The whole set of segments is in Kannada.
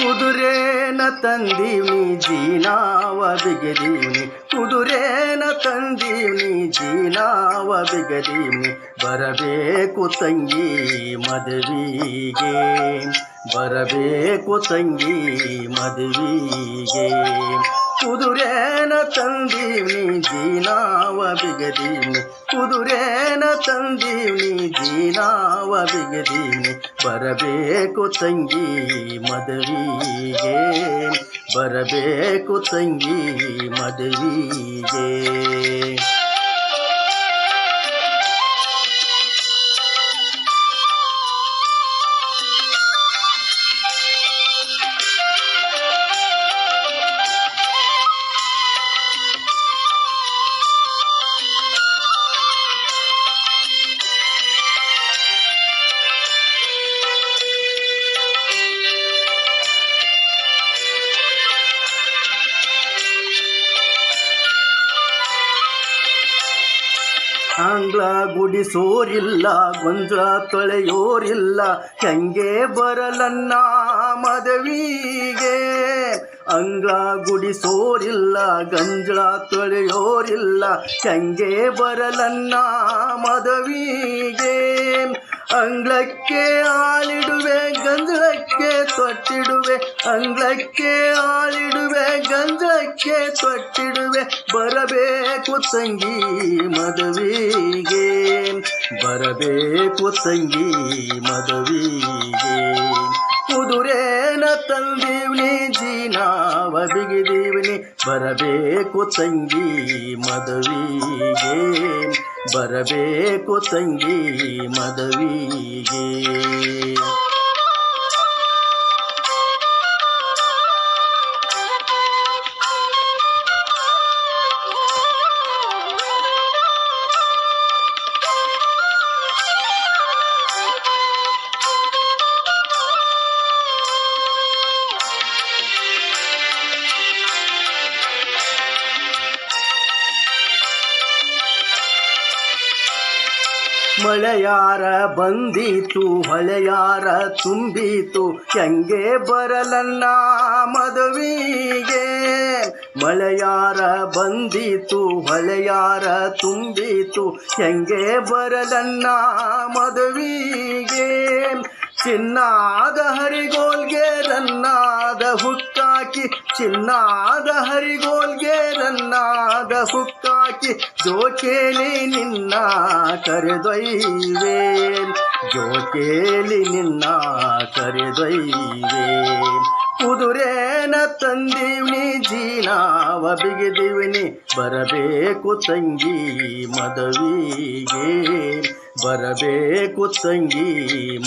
ಕುದುರೇನ ತಂದೀವ್ನಿ ಜೀನಾವ ಬಿಗದೀವ್ನಿ ಕುದುರೇನ ತಂದೀವ್ನಿ ಜೀನಾವ ಬಿಗದೀವ್ನಿ ಬರಬೇಕು ತಂಗಿ ಮದುವಿಗೆ, ಬರಬೇಕು ತಂಗಿ ಮದುವಿಗೆ. ಕುದುರೇನ ತಂದೀವ್ನಿ ಜೀನಾವ ಬಿಗದೀವ್ನಿ ಕುದುರೇನ ತಂದೀನಿ ಜೀನಾವ ಬಿಗದೀನಿ ಬರಬೇಕು ತಂಗಿ ಮದುವಿಗೆ. ಬರಬೇಕು ತಂಗಿ ಮದುವಿಗೆ. ಆಂಗ್ಲ ಗುಡಿಸೋರಿಲ್ಲ ಗೊಂಜಲ ತೊಳೆಯೋರಿಲ್ಲ ಹೆಂಗೆ ಬರಲನ್ನ ಮದವಿಗೆ? ಅಂಗ್ಲ ಗುಡಿಸೋರಿಲ್ಲ ಗಂಜಳ ತೊಳೆಯೋರಿಲ್ಲ ಹೆಂಗೆ ಬರಲನ್ನ ಮದವಿಗೆ? ಅಂಗ್ಲಕ್ಕೆ ಆಳಿಡುವೆ ಗಂಧಕ್ಕೆ ತೊಟ್ಟಿಡುವೆ. ಅಂಗ್ಲಕ್ಕೆ ಆಳಿಡುವೆ ಗಂಧಕ್ಕೆ ತೊಟ್ಟಿಡುವೆ. ಬರಬೇಕು ತಂಗಿ ಮದುವಿಗೆ, ಬರಬೇಕು ತಂಗಿ ಮದುವಿಗೆ. ಕುದುರೇನ ತಂದೀವ್ನಿ, ಜೀನಾವ ಬಿಗಿದೀವ್ನಿ. ಬರಬೇಕು ತಂಗಿ ಮದುವಿಗೆ. ಬರಬೇಕು ತಂಗಿ ಮದುವಿಗೆ. ಮಳೆಯಾರ ಬಂದಿತು ಹೊಳೆಯಾರ ತುಂಬಿತು. ಹೆಂಗೆ ಬರಲನ್ನ ಮದುವಿಗೆ? ಮಳೆಯಾರ ಬಂದಿತು ಹೊಳೆಯಾರ ತುಂಬಿತು. ಹೆಂಗೆ ಬರಲನ್ನ ಮದುವಿಗೆ? ಚಿನ್ನಾದ ಹರಿಗೋಲ್ಗೆ ರನ್ನಾದ ಹುಕ್ಕಾಕಿ ಚಿನ್ನಾದ ಹರಿಗೋಲ್ಗೆ ರನ್ನಾದ ಹುಕ್ಕಾಕಿ ಜೋಕೇಲಿ ನಿನ್ನ ಕರೆದೊಯ್ವೆ. ಜೋಕೇಲಿ ನಿನ್ನ ಕರೆದೊಯ್ವೆ. ಕುದುರೇನ ತಂದಿವಿ ಜೀನಾವ ಬಿಗಿದಿವಿನಿ ಬರಬೇಕು ತಂಗಿ ಮದವಿಗೆ. ಬರಬೇಕು ತಂಗಿ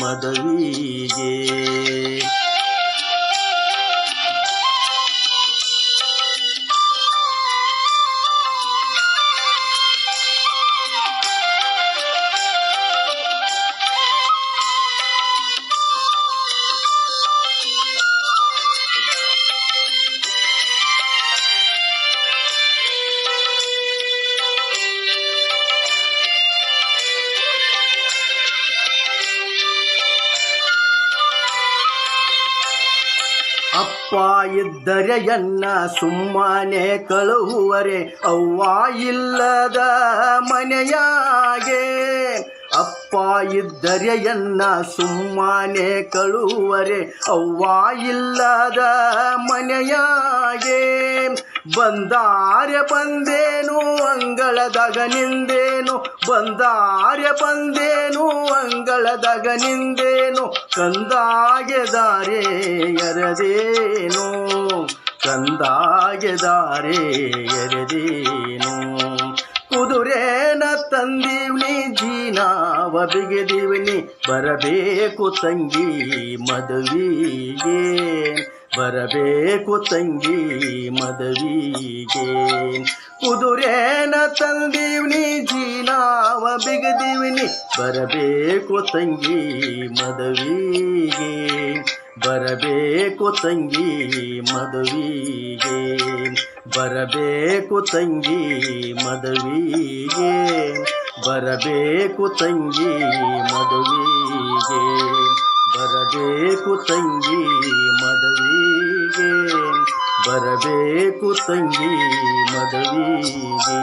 ಮದವಿಗೆ. ಅಪ್ಪ ಸುಮ್ಮನೆ ಕಳುವರೆ ಅವ್ವ ಇಲ್ಲದ ಮನೆಯಾಗೆ. ಅಪ್ಪ ಇದ್ದರೆಯನ್ನ ಸುಮ್ಮನೆ ಕಳುವರೆ ಅವ್ವ ಇಲ್ಲದ ಮನೆಯಾಗೆ ಬಂದಾರೆ ಬಂದೇನು, ಅಂಗಳದಾಗ ನಿಂದೇನು? ಬಂದಾರ್ಯ ಬಂದೇನು, ಅಂಗಳದಾಗ ನಿಂದೇನು? ಕಂದಾಗೆ ದಾರೆ ಎರದೇನು? ಕಂದಾಗೆ ದಾರೆ ಎರೆದೇನು? ಕುದುರೇನ ತಂದೀವ್ನಿ, ಜೀನಾವ ಬಿಗಿದೀವ್ನಿ, ಬರಬೇಕು ತಂಗಿ ಮದುವಿಗೆ ಬರಬೇಕು ತಂಗಿ ಮದವಿಗೆ. ಕುದುರೇನ ತಂದೀವ್ನಿ, ಜೀನಾವ ಬಿಗದೀವ್ನಿ, ಬರಬೇಕು ತಂಗಿ ಮದವಿಗೆ. ಬರಬೇಕು ತಂಗಿ ಮದುವಿಗೆ. ಬರಬೇಕು ತಂಗಿ ಮದುವಿಗೆ. ಬರಬೇಕು ತಂಗಿ ಮದುವಿಗೆ. ಬರಬೇಕು ತಂಗಿ ಮದುವಿಗೆ. ಬರಬೇಕು ತಂಗಿ ಮದುವೆಗೆ.